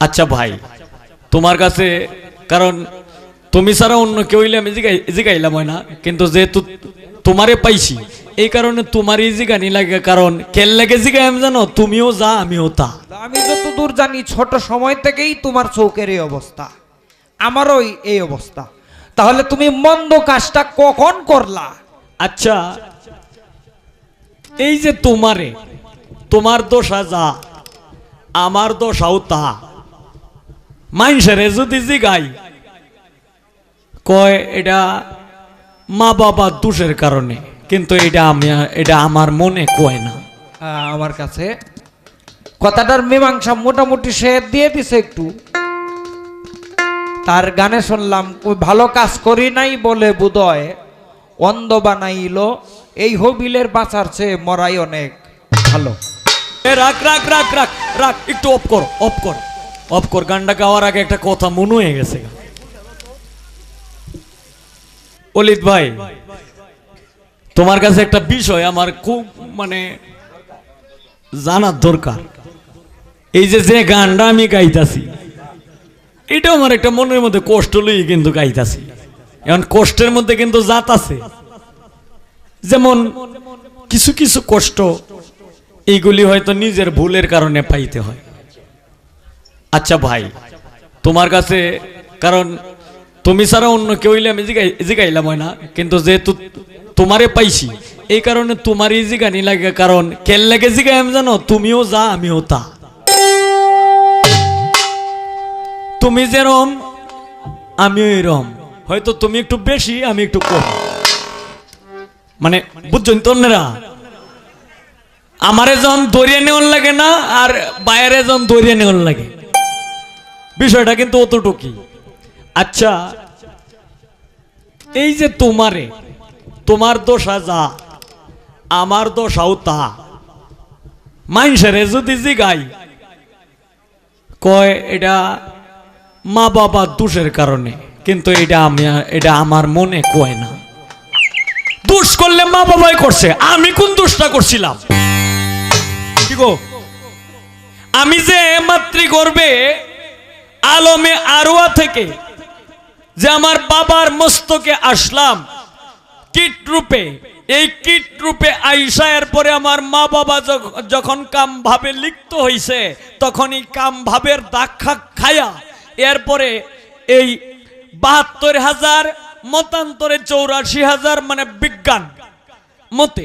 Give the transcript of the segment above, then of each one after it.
আচ্ছা ভাই তোমার কাছে কারণ তুমি ছাড়া অন্য কেউ হইলে আমি জিগাই জিগাইলাম হয় না কিন্তু যেহেতু তোমারে পাইছি এই কারণে তোমারই জিগানি লাগে কারণ কেল লাগে জিগাই আমি জানো তুমিও যা আমিও তা। আমি যতদূর জানি ছোট সময় থেকেই তোমার চৌকের এই অবস্থা আমারও এই- এই অবস্থা। তাহলে তুমি মন্দ কাজটা কখন করলা? আচ্ছা এই যে তোমারে তোমার দোষা যা আমার দোষাও তা। মাইনসেরে যদি জিগাই কয় এটা মা বাবার দোষের কারণে কিন্তু এটা আমি এটা আমার মনে কয় না। আমার কাছে কথাটার মীমাংসা মোটামুটি সে দিয়ে দিছে একটু। তার গানে শুনলাম ভালো কাজ করি নাই বলে বুদয় অন্ধ বানাইলো এই হবিলের বাঁচার চেয়ে মরাই অনেক ভালো। রাখ রাখ রাখ রাখ রাখ একটু অফ কর অফ কর। অফ কর গানটা গাওয়ার আগে একটা কথা মনে হয়ে গেছে। অলিত ভাই, তোমার কাছে একটা বিষয় আমার খুব মানে জানার দরকার। এই যে যে গানটা আমি গাইতাছি এটা আমার একটা মনের মধ্যে কষ্ট লই কিন্তু গাইতাছি। এখন কষ্টের মধ্যে কিন্তু জাত আছে। যেমন কিছু কিছু কষ্ট, এইগুলি হয়তো নিজের ভুলের কারণে পাইতে হয়। আচ্ছা ভাই, তোমার কাছে, কারণ তুমি ছাড়া অন্য কেউ হইলে আমি জিগাই, জিগাইলাম হয় না, কিন্তু যেহেতু তোমারে পাইছি, এই কারণে তোমারই জিগানি লাগে, কারণ কেল লাগে জিগাই আমি জানো, তুমিও যা, আমিও তা। তুমি যেরম, আমিও এরম। হয়তো তুমি একটু বেশি, আমি একটু কম। মানে বুঝছেন তন্নেরা আমারে যখন দরিয়ে নেওয়ার লাগে না, আর বাইরে যখন দরিয়ে নেওয়ার লাগে। বিষয়টা কিন্তু অতটুকুই। আচ্ছা এই যে তোমারে, তোমার দোষা যা, আমার দোষাও তা। মাইনসেরে যদি জিগাই, কয় এটা মা বাবার দোষের কারণে, কিন্তু এটা আমি, এটা আমার মনে কয় না। দোষ করলে মা বাবাই করছে, আমি কোন দোষটা করছিলাম? কি গো? আমি যে মাতৃ গর্বে থেকে যে আমার বাবার মস্তকে আসলাম কীট রূপে। এই কীট রূপে আইসা এরপরে আমার মা বাবা যখন কাম ভাবে লিপ্ত হইছে তখন এই কাম ভাবের খা- খায়া এরপরে এই বাহাত্তর হাজার, মতান্তরে চৌরাশি হাজার মানে বিজ্ঞান মতে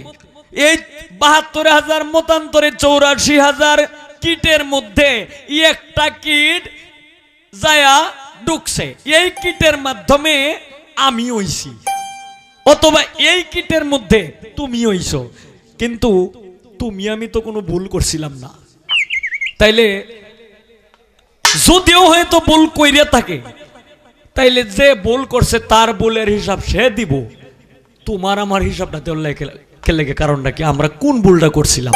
এই বাহাত্তর হাজার, মতান্তরে চৌরাশি হাজার কিটের মধ্যে একটা কিট যায়া ঢুকছে। এই কিটের মাধ্যমে আমি হইছি। অথবা এই কিটের মধ্যে তুমি হইছো। কিন্তু তুমি, আমি তো কোনো ভুল করছিলাম না। তাইলে যদিও হয়তো ভুল কইরে থাকে, তাইলে যে ভুল করছে তার ভুলের হিসাব সে দিব। তোমার আমার হিসাবটা দেওয়ার লেগে কারণটা কি? আমরা কোন ভুলটা করছিলাম?